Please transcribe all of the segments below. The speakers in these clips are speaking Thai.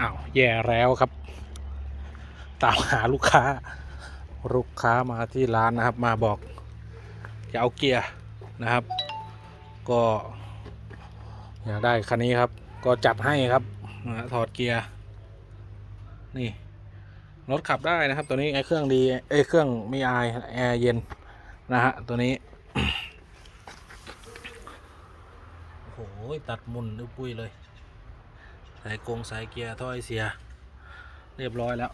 อ้าวแย่แล้วครับ ตามหาลูกค้า ลูกค้ามาที่ร้านนะครับ มาบอกจะเอาเกียร์นะครับ ก็อยากได้คันนี้ครับ ก็จัดให้ครับถอดเกียร์นี่รถขับได้นะครับ ตัวนี้ไอเครื่องดีไอเครื่องมีไอแอร์เย็นนะฮะตัวนี้โอ้โหตัดมุนดุปุ้ยเลย สายกงสายเกียร์ท่อไอเสีย เรียบร้อยแล้ว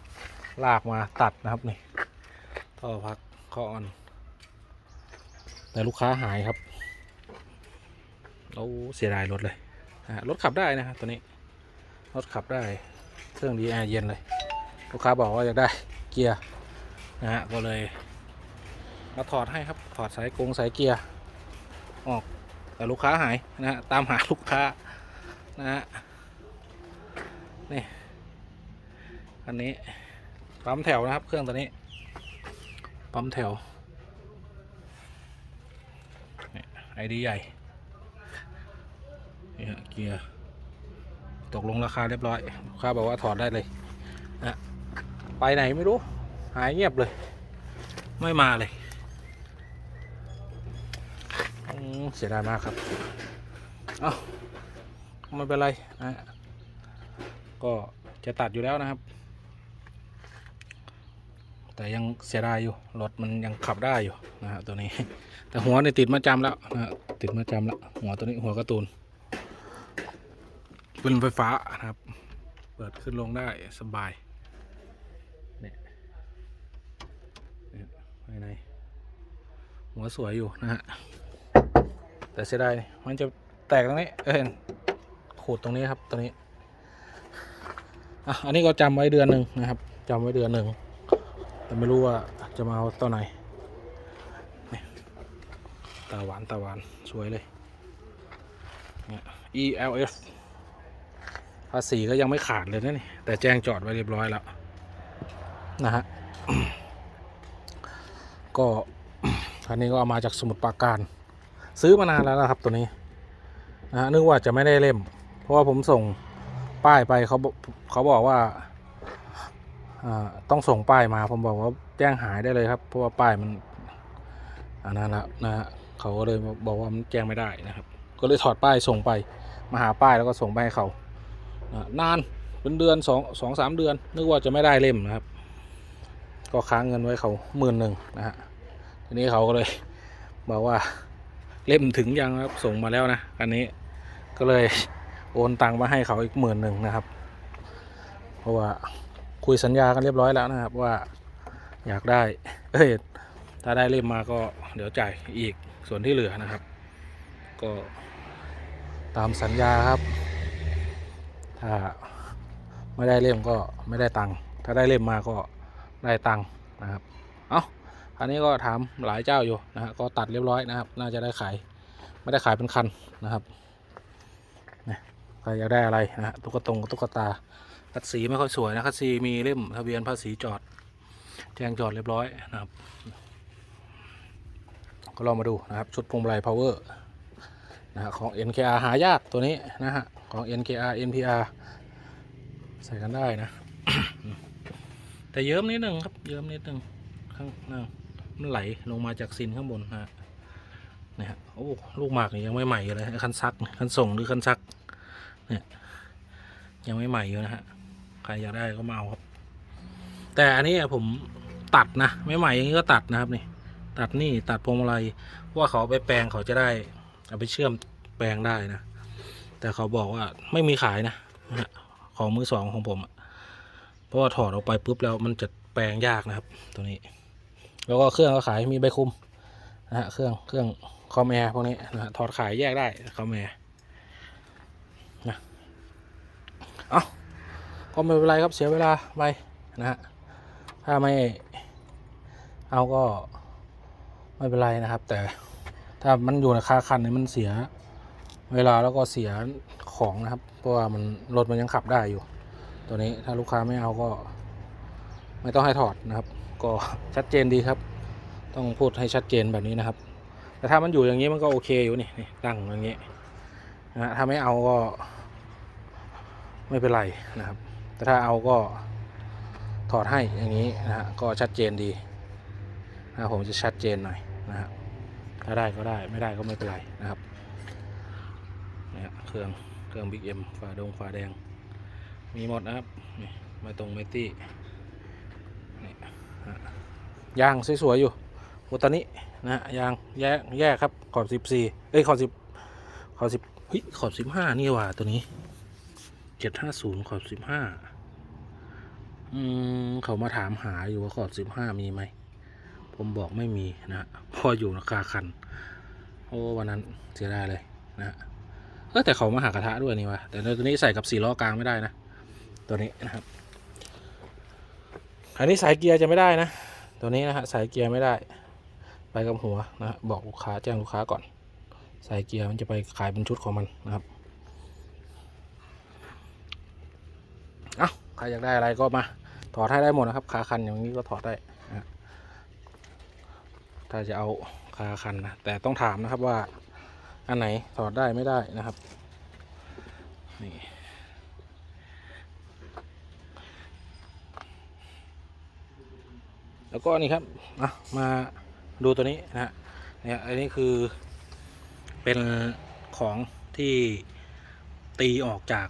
ลากมาตัดนะครับนี่ท่อพักข้ออ่อน แต่ลูกค้าหายครับเราเสียดายรถเลยรถขับได้นะครับตัวนี้ รถขับได้เครื่องดีแอร์เย็นเลย ลูกค้าบอกว่าอยากได้เกียร์นะฮะก็เลยมาถอดให้ครับถอดสายกงสายเกียร์ออกแต่ลูกค้าหายนะฮะตามหาลูกค้านะฮะ นี่อันนี้ปั๊มแถวนะครับ เครื่องตัวนี้ปั๊มแถวไอดีใหญ่นี่ฮะเกียร์ตกลงราคาเรียบร้อยลูกค้าบอกว่าถอดได้เลยนะไปไหนไม่รู้ หายเงียบเลย ไม่มาเลยเสียดายมากครับ เอ้าไม่เป็นไรนะ ก็จะตัดอยู่แล้วนะครับ แต่ยังเสียดายอยู่รถมันยังขับได้อยู่นะฮะตัวนี้ แต่หัวเนี่ยติดมาจำแล้วนะฮะติดมาจำแล้วหัวตัวนี้หัวกร์ตูนเป็นไฟฟ้านะครับ เปิดขึ้นลงได้สบายเนี่ยภายใน หัวสวยอยู่นะฮะแต่เสียดายมันจะแตกตรงนี้เอ้ยขูดตรงนี้ครับตรงนี้ อะอันนี้ก็จำไว้เดือนหนึ่งนะครับจำไว้เดือนหนึ่งแต่ไม่รู้ว่าจะมาเอาตอนไหนตาหวานตาหวานสวยเลยเนี่ย ELF ภาษีก็ยังไม่ขาดเลยนะนี่แต่แจ้งจอดไว้เรียบร้อยแล้ว นะฮะก็คันนี้ก็เอามาจากสมุทรปราการ ซื้อมานานแล้วนะครับตัวนี้นะฮะนึกว่าจะไม่ได้เล่ม เพราะว่าผมส่ง ป้ายไปเขาเขาบอกว่าอต้องส่งป้ายมาผมบอกว่าแจ้งหายได้เลยครับ เพราะว่าป้ายมันอันนั้นแล้วนะฮะเขาก็เลยบอกว่ามันแจ้งไม่ได้นะครับ ก็เลยถอดป้ายส่งไปมาหาป้ายแล้วก็ส่งไปให้เขานานเป็นเดือนสองสองสามเดือน นึกว่าจะไม่ได้เล่มนะครับ ก็ค้างเงินไว้เขาหมื่นหนึ่งนะฮะทีนี้เขาก็เลยบอกว่าเล่มถึงยังครับส่งมาแล้วนะอันนี้ก็เลย โอนตังมาให้เขาอีกหมื่นหนึ่งนะครับ เพราะว่าคุยสัญญากันเรียบร้อยแล้วนะครับ ว่าอยากได้ เอ้ยถ้าได้เล่มมาก็เดี๋ยวจ่ายอีกส่วนที่เหลือนะครับ ก็ตามสัญญาครับ ถ้าไม่ได้เล่มก็ไม่ได้ตังค์ถ้าได้เล่มมาก็ได้ตังค์นะครับ เอาอันนี้ก็ถามหลายเจ้าอยู่นะฮะก็ตัดเรียบร้อยนะครับ น่าจะได้ขาย ไม่ได้ขายเป็นคันนะครับนะ ใครอยากได้อะไรนะตุ๊กตงตุ๊กตาคัดสีไม่ค่อยสวยนะคัดสีมีเล่มทะเบียนภาษีจอด แจ้งจอดเรียบร้อยนะครับ ก็ลองมาดูนะครับชุดพวงมาลัย power นะฮะของ NKR หายากตัวนี้นะฮะของ NKR NPR ใส่กันได้นะ แต่เยิ้มนิดนึงครับ เยิ้มนิดนึงข้างล่ามันไหลลงมาจากซินข้างบนนะฮะเนี่ยฮะโอ้ลูกหมากนี่ยังไม่ใหม่อยู่เลยคันซักคันส่งหรือคันซัก เนี่ยยังไม่ใหม่อยู่นะฮะใครอยากได้ก็มาเอาครับ แต่อันนี้ผมตัดนะไม่ใหม่อย่างนี้ก็ตัดนะครับนี่ ตัดนี่ตัดพวงมาลัยว่าเขาไปแปลงเขาจะได้ เอาไปเชื่อมแปลงได้นะ แต่เขาบอกว่าไม่มีขายนะนะฮะของมือสองของผมเพราะว่าถอดออกไปปุ๊บแล้วมันจะแปลงยากนะครับ ตัวนี้ แล้วก็เครื่องก็ขายมีใบคุมนะฮะเครื่องเครื่องคอมแอร์พวกนี้นะฮะถอดขายแยกได้คอมแอร์ เอาก็ไม่เป็นไรครับเสียเวลาไปนะฮะถ้าไม่เอาก็ไม่เป็นไรนะครับ แต่ถ้ามันอยู่ในคาคันนี่มันเสียเวลาแล้วก็เสียของนะครับ เพราะว่ามันรถมันยังขับได้อยู่ ตัวนี้ถ้าลูกค้าไม่เอาก็ ไม่ต้องให้ถอดนะครับ ก็ชัดเจนดีครับ ต้องพูดให้ชัดเจนแบบนี้นะครับ แต่ถ้ามันอยู่อย่างนี้มันก็โอเคอยู่นี่นี่ตั้งอย่างนี้ นะถ้าไม่เอาก็ ไม่เป็นไรนะครับ แต่ถ้าเอาก็ถอดให้อย่างนี้นะฮะก็ชัดเจนดีนะผมจะชัดเจนหน่อยนะฮะถ้าได้ก็ได้ไม่ได้ก็ไม่เป็นไรนะครับเนี่ยเครื่องเครื่องบิ๊กเอ็มฝาดงฝาแดง มีหมดนะครับนี่ไม่ตรงไม่ตี้นี่ยางสวยๆอยู่โอตานินะฮะยางแยกแยกครับขอบสิบสี่เอ้ยขอบสิบขอบสิบ เฮ้ย ขอบสิบห้านี่ว่าตัวนี้เจ็ดห้าศูนย์ขอบสิบห้าอืม เขามาถามหาอยู่ว่าขอบสิบห้ามีไหม ผมบอกไม่มีนะพออยู่ราคาคัน โอ้ วันนั้นเสียดายเลยนะเออแต่เขามาหากระทะด้วยนี่วะแต่ตัวนี้ใส่กับสี่ล้อกลางไม่ได้นะ ตัวนี้นะครับ อันนี้สายเกียร์จะไม่ได้นะ ตัวนี้นะฮะสายเกียร์ไม่ได้ ไปกับหัวนะบอกลูกค้าแจ้งลูกค้าก่อน สายเกียร์มันจะไปขายเป็นชุดของมันนะครับเอาใครอยากได้อะไรก็มาถอดให้ได้หมดนะครับ ขาคันอย่างนี้ก็ถอดได้นะถ้าจะเอาขาคันนะแต่ต้องถามนะครับว่าอันไหนถอดได้ไม่ได้นะครับนี่แล้วก็นี่ครับอะมาดูตัวนี้นะฮะเนี่ยอันนี้คือ เป็นของที่ตีออกจาก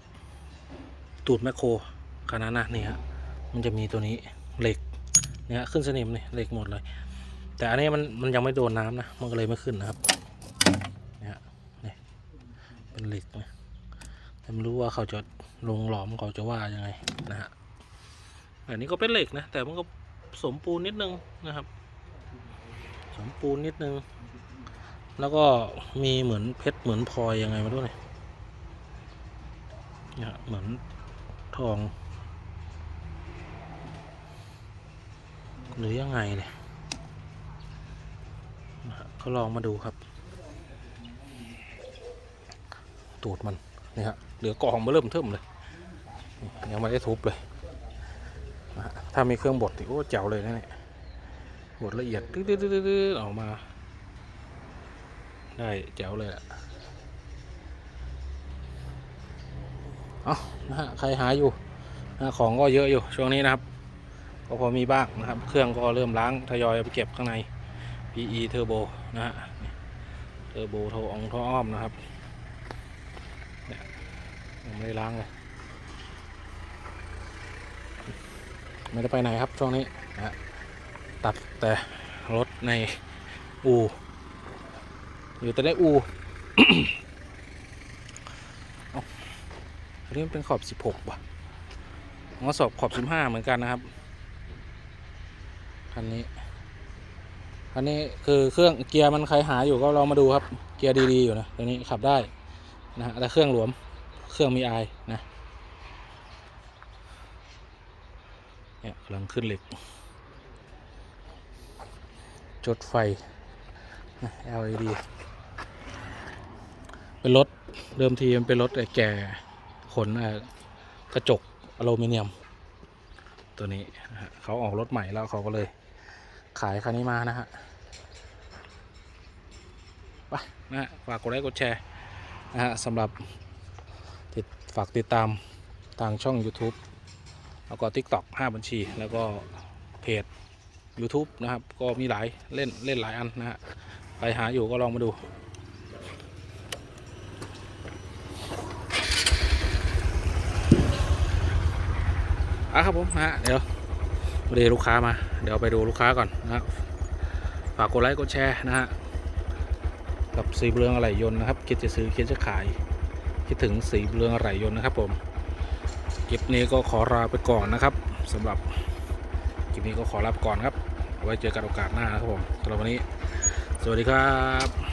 ตูดแมคโครคันนั้นนะนี่ฮะมันจะมีตัวนี้เหล็กเนี่ยขึ้นสนิมนี่เหล็กหมดเลย แต่อันนี้มันมันยังไม่โดนน้ำนะมันก็เลยไม่ขึ้นนะครับเนี่ยนี่เป็นเหล็กนะแต่ไม่รู้ว่าเขาจะลงหลอมเขาจะว่ายังไงนะฮะอันนี้ก็เป็นเหล็กนะแต่มันก็สมปูนนิดนึงนะครับ สมปูนนิดนึง แล้วก็มีเหมือนเพชรเหมือนพลอยยังไงมาด้วยเนี่ยเหมือนทอง หรือยังไงเนี่ยก็ลองมาดูครับ ตูดมันนี่ฮะเหลือกองมาเริ่มเทิมเลย ยังไม่ได้ทุบเลย ถ้ามีเครื่องบดที่โอ้เจ๋วเลยนะเนี่ยบดละเอียดตื้อๆออกมา ได้แจ๋วเลยอะเอานะฮะใครหาอยู่นะของก็เยอะอยู่ช่วงนี้นะครับ ก็พอมีบ้างนะครับ เครื่องก็เริ่มล้างทยอยเอาไปเก็บข้างใน PE Turbo นะฮะเทอร์โบโทอองท่ออ้อมนะครับเนี่ยยังไม่ได้ล้างเลยไม่ได้ไปไหนครับช่วงนี้นะตัดแต่รถในอู่ อยู่แต่ในอูอันนี้มันเป็นขอบ16ว่ะงอสอบขอบ15เหมือนกันนะครับ คันนี้ คันนี้คือเครื่องเกียร์มันใครหาอยู่ก็ลองมาดูครับ เกียร์ดีๆอยู่นะตัวนี้ขับได้นะฮะแต่เครื่องหลวม เครื่องมีไอนะ เนี่ยกำลังขึ้นเหล็ก จดไฟ LED เป็นรถเดิมทีมันเป็นรถไอ้แก่ขนกระจกอลูมิเนียม ตัวนี้เขาออกรถใหม่แล้วเขาก็เลยขายคันนี้มานะฮะไปนะฮะฝากกดไลค์กดแชร์นะฮะสำหรับติดฝากติดตามทางช่อง YouTube แล้วก็ TikTok 5 บัญชี แล้วก็เพจ YouTube นะครับ ก็มีหลายเล่นเล่นหลายอันนะฮะไปหาอยู่ก็ลองมาดู อะครับผมฮะเดี๋ยวมาดูลูกค้ามา เดี๋ยวไปดูลูกค้าก่อนนะฝากกดไลค์กดแชร์นะฮะกับสีเบืองอะไหล่ยนต์นะครับคิดจะซื้อคิดจะขาย คิดถึงสีเบืองอะไหล่ยนต์นะครับ ผมคลิปนี้ก็ขอลาไปก่อนนะครับสำหรับคลิปนี้ก็ขอลาไปก่อนครับไว้เจอกันโอกาสหน้านะครับผมสำหรับวันนี้ สวัสดีครับ